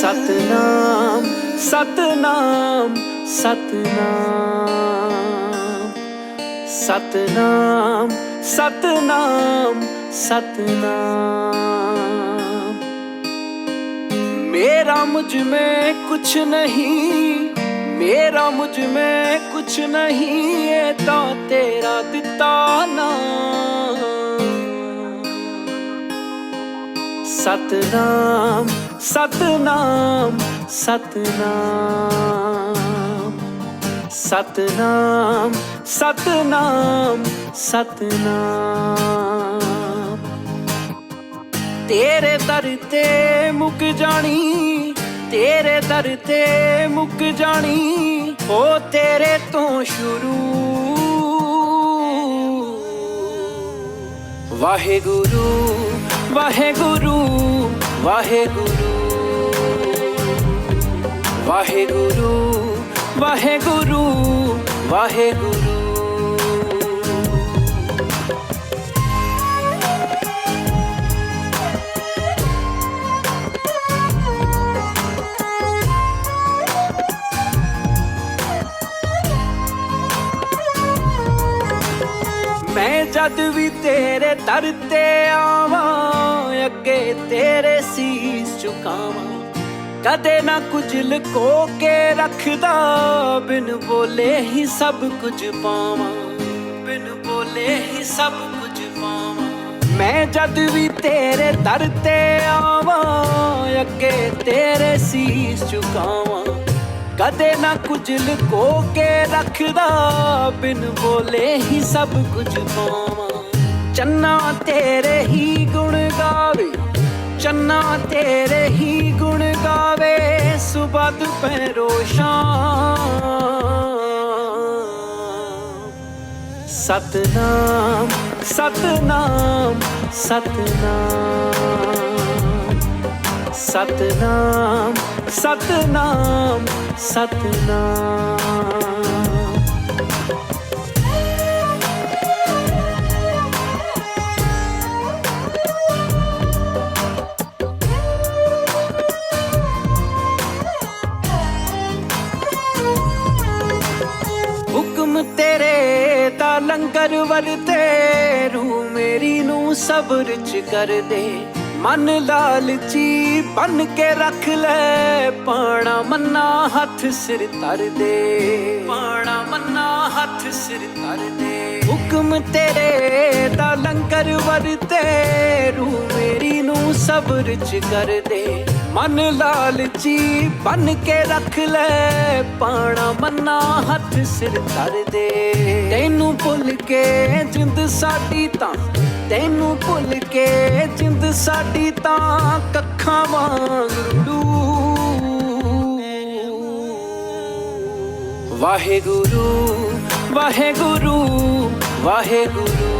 ਸਤਨਾਮ ਸਤਨਾਮ ਸਤਨਾਮ। ਸਤਨਾਮ ਸਤਨਾਮ ਸਤਨਾਮ। ਮੇਰਾ ਮੁਝ ਮੈਂ ਕੁਛ ਨਹੀਂ, ਮੇਰਾ ਮੁਝ ਮੈਂ ਕੁਛ ਨਹੀਂ ਏ ਤਾਂ ਤੇਰਾ ਦਿੱਤਾ ਨਾ। ਸਤਨਾਮ ਸਤਨਾਮ ਸਤਨਾਮ ਸਤਨਾਮ ਸਤਨਾਮ ਸਤਨਾਮ। ਤੇਰੇ ਦਰ ਤੇ ਮੁੱਕ ਜਾਣੀ, ਤੇਰੇ ਦਰ ਤੇ ਮੁੱਕ ਜਾਣੀ, ਹੋ ਤੇਰੇ ਤੋਂ ਸ਼ੁਰੂ। ਵਾਹਿਗੁਰੂ ਵਾਹਿਗੁਰੂ ਵਾਹਿਗੁਰੂ। ਵਾਹਿਗੁਰੂ ਵਾਹਿਗੁਰੂ ਵਾਹਿਗੁਰੂ। ਮੈਂ ਜਦ ਵੀ ਤੇਰੇ ਦਰ ਤੇ ਆਵਾਂ ਅੱਗੇ ਤੇਰੇ ਸੀਸ ਝੁਕਾਵਾਂ। ਕਦੇ ਨਾ ਕੁਝ ਲੁਕੋ ਕੇ ਰੱਖਦਾ, ਬਿਨ ਬੋਲੇ ਹੀ ਸਭ ਕੁਝ ਪਾਵਾਂ, ਬਿਨ ਬੋਲੇ ਹੀ ਸਭ ਕੁਝ ਪਾਵਾਂ। ਮੈਂ ਜਦ ਵੀ ਤੇਰੇ ਦਰ ਤੇ ਆਵਾਂ, ਅੱਗੇ ਤੇਰੇ ਸੀਸ ਝੁਕਾਵਾਂ। ਕਦੇ ਨਾ ਕੁਝ ਲੁਕੋ ਕੇ ਰੱਖਦਾ, ਬਿਨ ਬੋਲੇ ਹੀ ਸਭ ਕੁਝ ਪਾਵਾਂ। ਚੰਨਾ ਤੇਰੇ ਹੀ ਗੁਣ ਗਾਵੇ, ਚੰਨਾ ਤੇਰੇ ਹੀ ਦੁਪਹਿਰੋ ਸ਼ਾਮ। ਸਤਨਾਮ ਸਤਨਾਮ ਸਤਨਾਮ। ਸਤਨਾਮ ਸਤਨਾਮ ਸਤਨਾਮ। ਲੰਗਰ ਵਰਤੇ ਰੂ ਮੇਰੀ ਨੂੰ ਸਬਰ ਚ ਕਰ ਦੇ ਮਨ ਲਾਲਚੀ ਬਨ ਕੇ ਰੱਖ ਲੈ, ਪਾਣਾ ਮੰਨਾ ਹੱਥ ਸਿਰ ਧਰ ਦੇ ਪਾਣਾ ਮੰਨਾ ਹੱਥ ਸਿਰ ਧਰ ਦੇ ਹੁਕਮ ਤੇਰੇ ਦਾ ਲੰਗਰ ਵਰਤੇ ਰੂ ਨੂੰ ਸਬਰ ਚ ਕਰ ਦੇ ਮਨ ਲਾਲਚੀ ਬਨ ਕੇ ਰੱਖ ਲੈ, ਪਾਣਾ ਮੰਨਾ ਹੱਥ ਸਿਰ ਧਰ ਦੇ। ਤੈਨੂੰ ਭੁੱਲ ਕੇ ਜਿੰਦ ਸਾਡੀ ਤਾਂ, ਤੈਨੂੰ ਭੁੱਲ ਕੇ ਜਿੰਦ ਸਾਡੀ ਤਾਂ ਕੱਖਾਂ ਵਾਂਗ। ਰੁੜੂ ਵਾਹਿਗੁਰੂ ਵਾਹਿਗੁਰੂ ਵਾਹਿਗੁਰੂ।